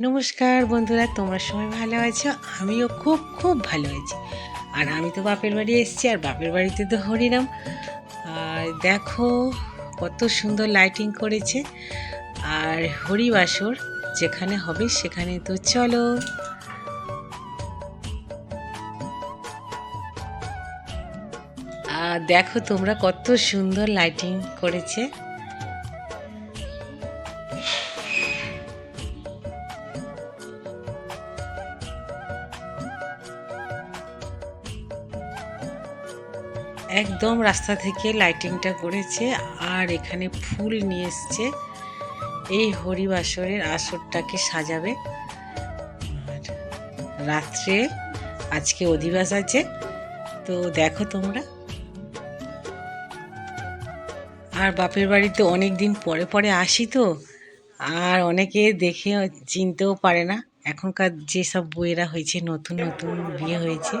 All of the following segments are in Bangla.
নমস্কার বন্ধুরা, তোমরা সবাই ভালো আছো? আমিও খুব খুব ভালো আছি। আর আমি তো বাপের বাড়ি এসেছি, আর বাপের বাড়িতে তো হরিনাম। আর দেখো, কত সুন্দর লাইটিং করেছে। আর হরিবাসর যেখানে হবে, সেখানে তো চলো। আর দেখো তোমরা কত সুন্দর লাইটিং করেছে। একদম রাস্তা থেকে লাইটিংটা করেছে আর এখানে ফুল নিয়ে এসছে। এই হরিবাসরের আসরটাকে সাজাবে। রাত্রে আজকে অধিবাস আছে। তো দেখো তোমরা। আর বাপের বাড়িতে অনেক দিন পরে পরে আসি তো। আর অনেকে দেখে চিনতেও পারে না। এখনকার যেসব বইয়েরা হয়েছে নতুন নতুন বিয়ে হয়েছে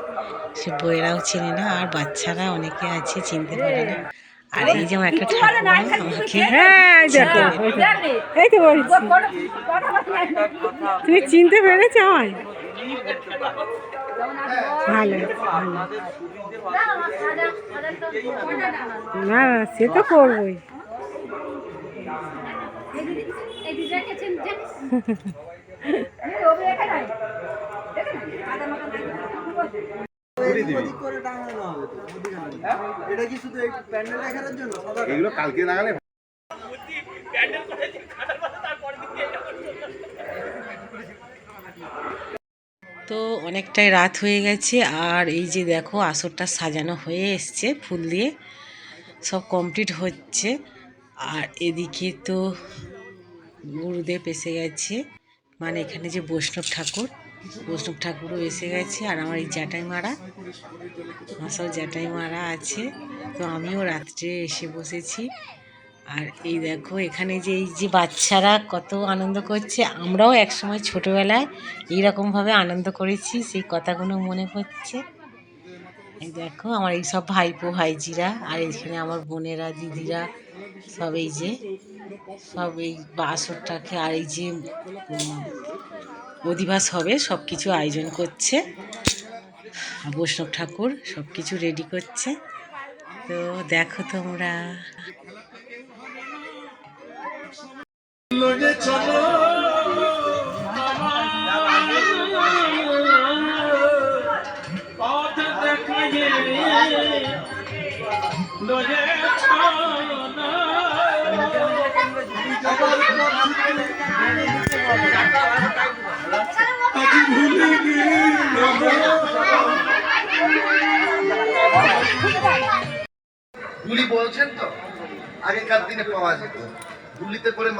সে বইয়েরাও চেনে না আর বাচ্চারা অনেকে আছে চিনতে পারে না। আর এই যেমন একটা ঠাকুমা আমাকে হ্যাঁ এই তো বলছি। তুমি চিনতে পেরেছ আমায়? ভালো ভালো। না না সে তো করবোই। এগুলো কালকে লাগালে তো অনেকটাই রাত হয়ে গেছে আর এই যে দেখো আসরটা সাজানো হয়ে এসছে ফুল দিয়ে। সব কমপ্লিট হচ্ছে। আর এদিকে তো গুরুদেব এসে গেছে। মানে এখানে যে বৈষ্ণব ঠাকুর। বৈষ্ণব ঠাকুরও এসে গেছে আর আমার এই জ্যাঠাই মারা আমার জ্যাঠাই মারা আছে। তো আমিও রাত্রে এসে বসেছি। আর এই দেখো, এখানে যে এই যে বাচ্চারা কত আনন্দ করছে, আমরাও একসময় ছোটোবেলায় এইরকমভাবে আনন্দ করেছি, সেই কথাগুলো মনে পড়ছে। এই দেখো, আমার এই সব ভাইপো, ভাইজিরা আর এখানে আমার বোনেরা, দিদিরা, সব এই যে, সব এই বাসরটাকে আর এই যে অধিবাস হবে সব কিছু আয়োজন করছে। বৈষ্ণব ঠাকুর সব কিছু রেডি করছে। তো দেখো তোমরা। গুলি বলছেন তো? আগেকার দিনে পাওয়া যেত। গুলিতে করে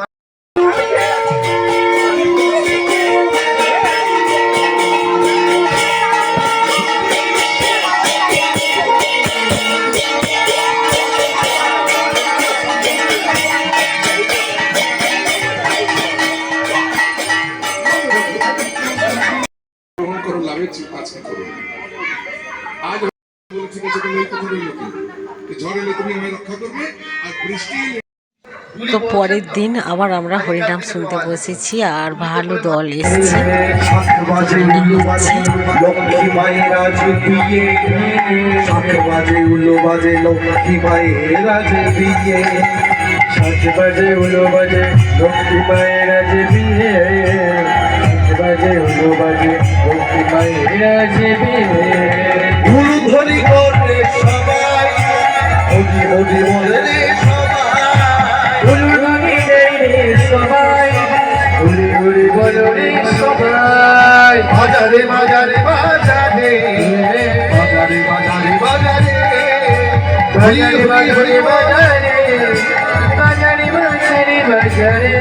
আজ কথা ঝড় এলে তুমি আমায় রক্ষা করবে আর বৃষ্টি তো পরের দিন আবার আমরা হরিনাম শুনতে বসেছি আর ভালো দল এসছে। বাজে উলু বাজে লক্ষ্মী মায়ের বিয়ে। হরি সবাই। বাজারে বাজারে বাজারে বাজারে বাজারে বাজারে বাজারে বাজারে বাজারে বাজারে বাজারে